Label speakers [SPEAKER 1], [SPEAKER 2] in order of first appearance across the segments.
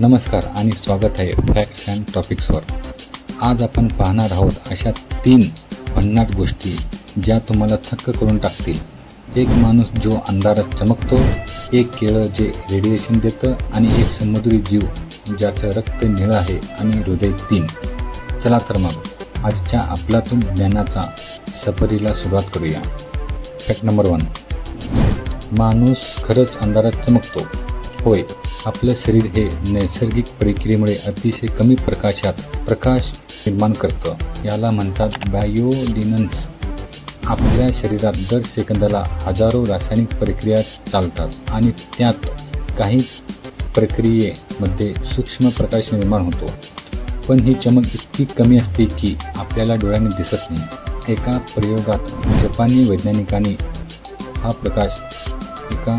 [SPEAKER 1] नमस्कार आणि स्वागत आहे फॅक्ट्स अँड टॉपिक्सवर आज आपण पाहणार आहोत अशा तीन भन्नाट गोष्टी ज्या तुम्हाला थक्क करून टाकतील. एक माणूस जो अंधारात चमकतो एक केळं जे रेडिएशन देतं आणि एक समुद्री जीव ज्याचं रक्त निळं आहे आणि हृदय तीन. चला तर मग आजच्या आपल्यातून ज्ञानाचा सफरीला सुरुवात करूया. फॅक्ट नंबर वन माणूस खरंच अंधारात चमकतो. होय आपलं शरीर हे नैसर्गिक प्रक्रियेमुळे अतिशय कमी प्रकाशात प्रकाश निर्माण करतं. याला म्हणतात बायोलिनन्स. आपल्या शरीरात दर सेकंदाला हजारो रासायनिक प्रक्रिया चालतात आणि त्यात काही प्रक्रियेमध्ये सूक्ष्म प्रकाश निर्माण होतो. पण ही चमक इतकी कमी असते की आपल्याला डोळ्याने दिसत नाही. एका प्रयोगात जपानी वैज्ञानिकांनी हा प्रकाश एका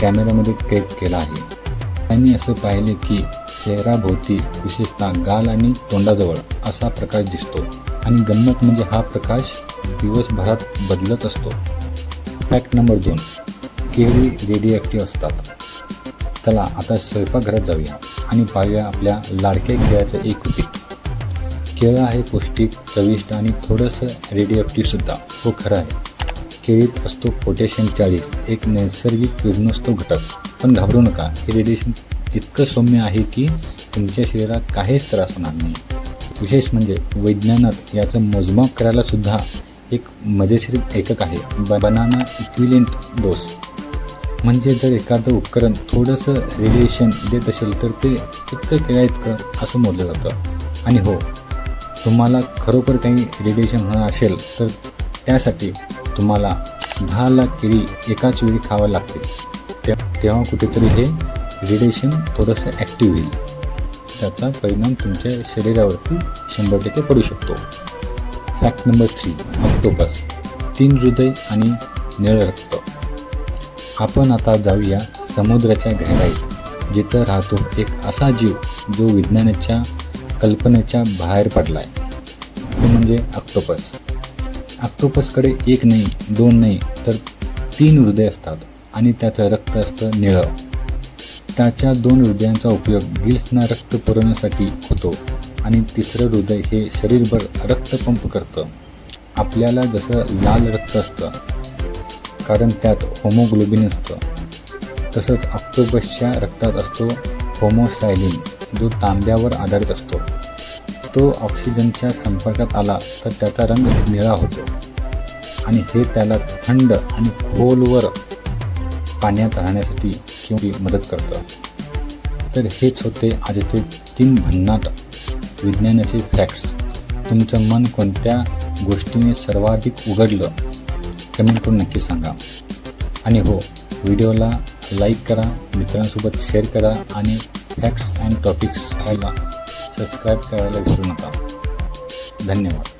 [SPEAKER 1] कॅमेऱ्यामध्ये कैद केला आहे. त्यांनी असं पाहिले की चेहराभोवती विशेषतः गाल आणि तोंडाजवळ असा प्रकाश दिसतो. आणि गंमत म्हणजे हा प्रकाश दिवसभरात बदलत असतो. फॅक्ट नंबर दोन. केळी रेडिओॲक्टिव्ह असतात. चला आता स्वयंपाकघरात जाऊया आणि पाहूया आपल्या लाडक्या केळ्याचं एक पीक. केळं आहे पौष्टिक चविष्ट आणि थोडंसं रेडिओॲक्टिव्हसुद्धा हो खरं आहे. केळीत असतो पोटॅशियम चाळीस एक नैसर्गिक किरणोत्सव घटक. पण घाबरू नका. हे रेडिएशन इतकं सौम्य आहे की तुमच्या शरीरात काहीच त्रास होणार नाही. विशेष म्हणजे विज्ञानात याचं मोजमाप करायला सुद्धा एक मजेशीर एकक आहे. ब बनाना इक्विलेंट डोस म्हणजे जर एखादं उपकरण थोडंसं रेडिएशन देत असेल तर ते इतकं केळ्या इतकं असं मोजलं जातं. आणि हो तुम्हाला खरोखर काही रेडिएशन होणार असेल तर त्यासाठी तुम्हाला दहा लाख केळी एकाच वेळी खावं लागते. तेव्हा कुठेतरी हे रेडिएशन थोडंसं ॲक्टिव्ह होईल त्याचा परिणाम तुमच्या शरीरावरती शंभर टक्के पडू शकतो. फॅक्ट नंबर थ्री ऑक्टोपस तीन हृदय आणि निळ रक्त. आपण आता जाऊया समुद्राच्या गहराईत जिथं राहतो एक असा जीव जो विज्ञानाच्या कल्पनेच्या बाहेर पडला आहे तो म्हणजे ऑक्टोपस ऑक्टोपसकडे एक नाही दोन नाही तर तीन हृदय असतात. आणि त्याचं रक्त असतं निळं. त्याच्या दोन हृदयांचा उपयोग गिल्सना रक्त पुरवण्यासाठी होतो आणि तिसरं हृदय हे शरीरभर रक्त पंप करतं. आपल्याला जसं लाल रक्त असतं कारण त्यात होमोग्लोबिन असतं. तसंच ऑक्टोबसच्या रक्तात असतो होमोसायलिन जो तांब्यावर आधारित असतो. तो ऑक्सिजनच्या संपर्कात आला तर त्याचा रंग निळा होतो. आणि हे त्याला थंड आणि खोलवर पाण्यात राहण्यासाठी किंवा मदत करतं? तर हेच होते आजचे तीन भन्नाट विज्ञानाचे फॅक्ट्स तुमचं मन कोणत्या गोष्टीने सर्वाधिक उघडलं? कमेंट करून नक्की सांगा. आणि हो व्हिडिओला लाईक करा मित्रांसोबत शेअर करा आणि फॅक्ट्स अँड टॉपिक्स व्हायला सबस्क्राईब करायला विसरू नका. धन्यवाद.